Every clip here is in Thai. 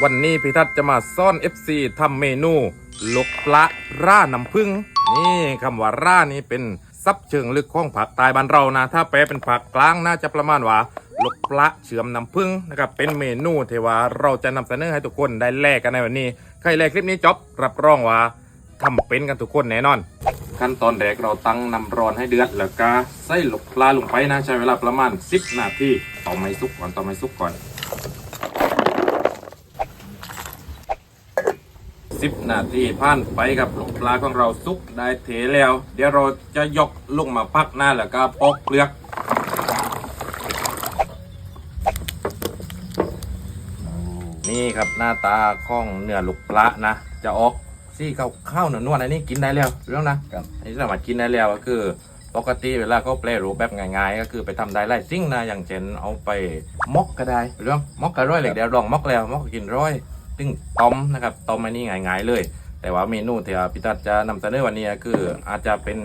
วันนี้พี่ทัศน์จะมาซ่อน FC ทำเมนูลกปลาร่าน้ำผึ้งนี่คำว่าร่านี่เป็นซับเชิงลึกของผักตายบ้านเรานะ ถ้าแปลเป็นผักกลางน่าจะประมาณว่าลกปลาเชื่อมน้ำผึ้งนะครับเป็นเมนูที่ว่าเราจะนำเสนอให้ทุกคนได้แลกกันในวันนี้ ใครแลกคลิปนี้จบรับรองว่าทำเป็นกันทุกคนแน่นอน ขั้นตอนแรกเราตั้งน้ำร้อนให้เดือดแล้วก็ใส่ลกปลาลงไปนะใช้เวลาประมาณ 10 นาทีต่อไม้ซุกก่อนต่อไม้ซุกก่อน 10นาทีผ่านไปกับลกปลาของเราซุกได้เทแล้ว เดี๋ยวเราจะยกลงมาพักหน้าแล้วก็ปอกเปลือกนี่ครับหน้าตาของเนื้อลูกปลานะ จะออกซี่ข้าวข้าวหนวลๆอันนี้กินได้แล้วเรื่องนะครับอันนี้สามารถกินได้แล้วก็คือปกติเวลาเขาแปรรูปแบบง่ายๆ ก็คือไปทำได้หลายสิ่งนะอย่างเช่นเอาไปมกก็ได้เรื่องมกก็ร้อยเลยเดี๋ยวลองมกแล้วมกก็กินร้อย ซึ่งต้มนะครับต้มอันนี้ง่ายๆเลย แต่ว่าเมนูที่พิทัศน์จะนำเสนอวันนี้คืออาจจะเป็น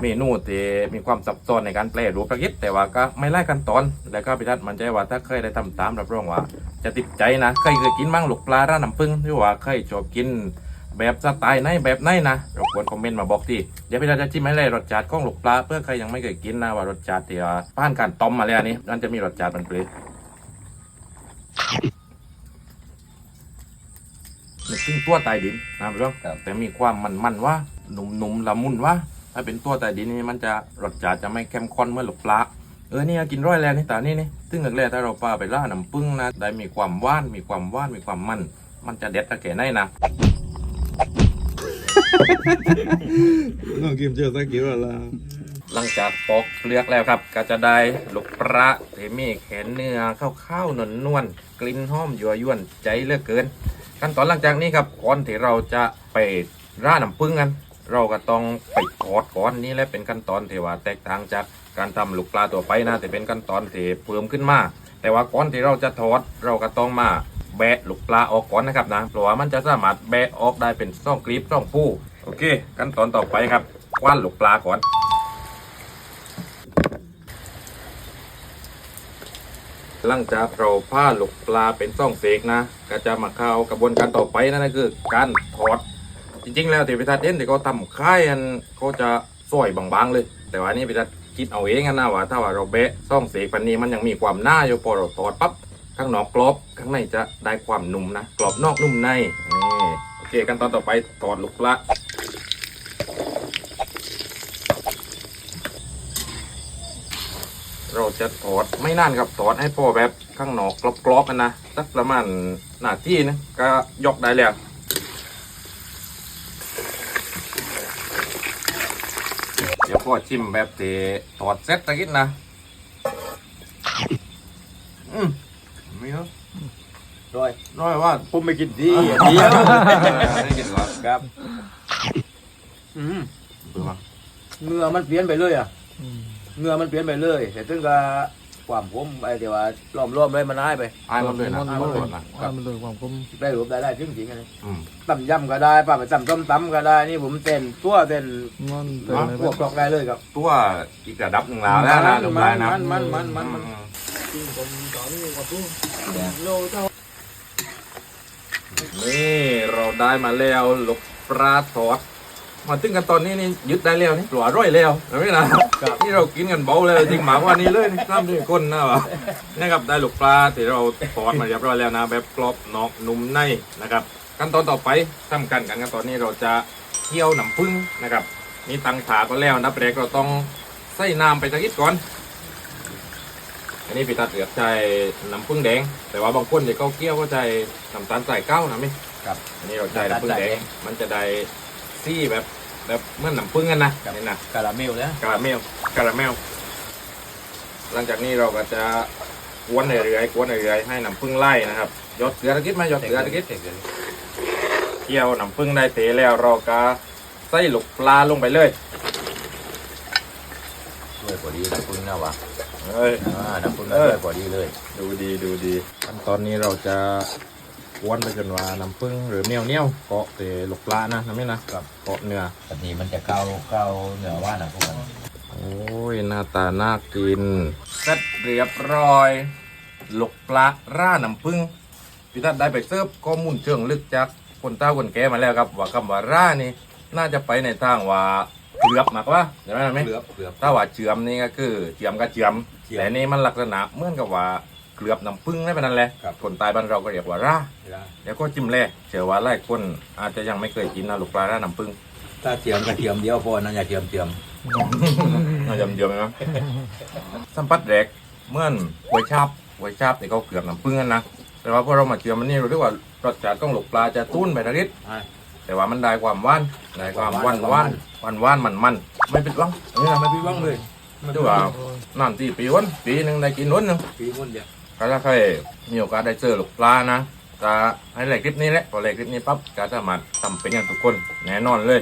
เมนูที่มีความซับซ้อนในการแปรรูปประกิษแต่ว่าก็ไม่ไล่ขั้นตอน แล้วก็พิทัศน์มันใจว่าถ้าเคยได้ทำตามรับรองว่า จะติดใจนะเคยเคยกินมั่งลูกปลาร้านน้ำผึ้งหรือว่าเคยชอบกินแบบสไตล์ไหนแบบไหนนะรบกวนคอมเมนต์มาบอกทีเดี๋ยวพี่เราจะจิ้มให้เลยรสชาติของลูกปลาเพื่อใครยังไม่เคยกินนะว่ารสชาติที่ว่าผ่านการต้มมาแล้วนี่มันจะมีรสชาติมันเปรี้ยว นึกถึงตัวใต้ดินนะพี่น้องแต่มีความมันมันๆว่าหนุ่มๆละมุนว่าถ้าเป็นตัวใต้ดินนี่มันจะรสชาติจะไม่เข้มข้นเหมื่อนลูกปลาเออนี่กินร้อยแล้วนี่ตานี่นี่ซึ่งแรกๆถ้าเราปลาไปล่าน้ำผึ้งนะได้มีความหว่านมีความหว่านมีความมัน มันจะเด็ดตะแก่ไหนนะน้องกิมเจอสักกี่วันแล้วหลังจากปอกเปลือกแล้วครับ ก็จะได้ลูกปลาเทมีแขนเนื้อข้าวๆนวลนวลๆกลิ่นหอมยั่วยวนใจเหลือกเกิน ขั้นตอนหลังจากนี้ครับก่อนที่เราจะไปร่าน้ำผึ้งกัน เราก็ต้องไปทอดก่อนนี่แหละเป็นขั้นตอนที่ว่าแตกต่างจากการทำลูกปลาตัวไปนะแต่เป็นขั้นตอนที่เพิ่มขึ้นมา แต่ว่าก่อนที่เราจะทอดเราก็ต้องมาแบะลูกปลาออกก่อนนะครับนะเพราะว่ามันจะสามารถแบะออกได้เป็นซ่องกรีบซ่องปูโอเค ขั้นตอนต่อไปครับคว้านลูกปลาก่อน หลังจากเราผ้าหลกปลาเป็นซ่องเสกนะ ก็จะมาเข้ากระบวนการต่อไปนั่นคือการทอด จริง ๆ แล้วที่พิทัศน์เห็นที่เขาทำค่ายอันเขาจะซอยบางๆเลย แต่ว่านี่พิทัศน์คิดเอาเองกันนะว่า ถ้าว่าเราเบะซ่องเสกปันนี้มันยังมีความหน้าอยู่พอเราทอดปั๊บข้างนอกกรอบข้างในจะได้ความนุ่มนะกรอบนอกนุ่มในนี่โอเคขั้นตอนต่อไปทอดลูกปลา เราจะทอดไม่นานครับทอดให้พอแบบข้างนอกกรอบๆกันนะสักประมาณนาทีนะก็ยกได้แล้วเดี๋ยวพ่อชิมแบบเตะถอดเซ็ตตะกิดนะอืมไม่เยอะ rồi ร้อยว่าผมไม่กินดีเดีอย่างเดียวไม่กินหรอครับอืมดูมาเนื้อมันเปลี่ยนไปเลยอะ เนื้อมันเปลี่ยนไปเลยแต่ถึงกับความผมไอ้เดี๋ยวว่าล้อมรวมเลยมันหายไป อายมันเลยนะมันขอเลโทยษนะมันเลยความคมได้รูปได้ได้จริงจริงๆอันนี้อืมตำยำก็ได้ป้าไปตำต้มตำก็ได้นี่ผมเต้นตัวเต้นมันเต็มเลยพวกกรอกได้เลยครับตัวอีกระดับหนึ่งแล้วนะนะลงไปนะมันมันมันมันมันอืจริงผมตอนนี้ก็ตู้โลเท่านี่เราได้มาแล้วลูกปลาทอด มาถึงกันตอนนี้นี่ยึดได้แล้วนี่ปลาร้อยแล้วเห็นไหมนะนี่เรากินกันเบาเลยจริงหมากว่านี้เลยนี่ซ้ำด้วยก้นนะวะนะครับได้ลูกปลาที่เราทอดมาเรียบร้อยแล้วนะ แบบกรอบนอกนุ่มในนะครับขั้นตอนต่อไปสำคัญกันขั้นตอนนี้เราจะเคี่ยวน้ำผึ้งนะครับนี่ตังถาก็แล้วนะแรกเราต้องใส่น้ำไปสักนิดก่อน อันนี้พี่ตัดเหลือกใจน้ำผึ้งแดง แต่ว่าบางคนที่เขาเคี่ยวก็ใจน้ำตาลใส่เก้านะมิครับ อันนี้เราใจน้ำผึ้งแดง มันจะได้ซี่แบบ แบบเหมื่อนน้ำผึ้งกันนะนี่นะกะละเมลนะคาราเมลคาราเมล หลังจากนี้เราก็จะกวนเรื่อยๆกวนเรื่อยๆให้น้ำผึ้งไล่นะครับหยดเกลือตะกิดไหมหยดเกลือตะกิดเคี่ยวน้ำผึ้งได้เตแล้วเราก็ใส่ลูกปลาลงไปเลยด้วยพอดีน้ำพึ่งนะวะเอ้ย อ่าน้ำพึ่งเออด้วยพอดีเลย ดูดีดูดีขั้นตอนนี้เราจะ กวนไปจนว่าน้ำผึ้งหรือเนียวเนียวๆเกาะเตลูกปลานะนะไม่นะเกาะเนื้อแบบนี้มันจะเข้าเข้าเนื้อว่านนะพวกมันโอ้ยหน้าตาน่ากินเสร็จเรียบร้อยลูกปลาร่าน้ำผึ้งพี่ทัดได้ไปเสิร์ฟข้อมูลเชิงลึกจากคนเต้าคนแก่มาแล้วครับ ว่าคำว่าร่านี่น่าจะไปในทางว่าเกลือบมากกว่าใช่ไหมไหมเกือบเกือบถ้าว่าเจือมนี่ก็คือเจือมกับเจือมเจือมแต่นี่มันลักษณะเหมือนกับว่าเก ลือบน้ำผึ้งนั่นเป็นนั่นแหละครับ คนตายบ้านเราก็เรียกว่าร่าไม่ได้เดี๋ยวก็จิ้มแล่เชื่อว่าหลายคนอาจจะยังไม่เคยกินนะลูกปลาร่าน้ำผึ้งถ้าเทียมก็เทียมเดียวพอนะอย่าเทียมเทียมน่าจะเยอะไหมครับสัมผัสแรกเหมื่อนหวยชาบหวยชาบนี่เขาเกลือบน้ำผึ้งกันนะแต่ว่าพอเรามาเจือมันนี่รู้สึกว่ารสชาติของลูกปลาจะตุ้นไปนิดอ่าแต่ว่ามันได้ความหวานได้ความหวานหวานหวานหวานมันมันไม่ผิดหวังอันนี้นะไม่ผิดหวังเลยดูว่านั่นที่ปีวันปีหนึ่งได้กินวันหนึ่งปีมุ่นเดียว ก็ถ้าใครมีโอกาสได้เจอลูกปลานะจะให้ไลค์คลิปนี้แหละพอไลค์คลิปนี้ปั๊บก็สามารถทำเป็นกันทุกคนแน่นอนเลย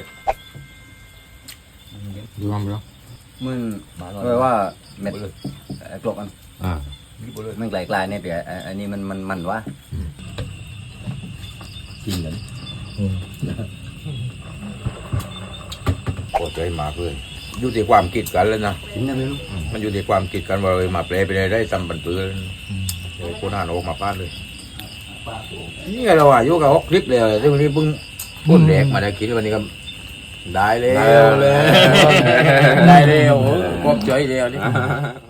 ดูมั้งเปล่ามึงมาหน่อยเรียกว่าเม็ดไอ้กลกอันอ่ามีบุเลยมันไกลๆเนี่ยเดี๋ยวไอ้อันนี้มันมันมันว่ากินกันโอ้ใจมากเลยอยู่ที่ความคิดกันแล้วนะถึงจะไม่รู้มันอยู่ที่ความคิดกันว่าเออมาแปลไปได้ได้ทำบันปืน เดี๋ยวคนอ่านออกมาพลาดเลยนี่เราอะอยู่กับฮอกคลิปเลยที่วันนี้เพิ่งพุ่นแดกมาได้กินวันนี้ก็ได้แล้วได้แล้วได้แล้วครบใจแล้วนี่เ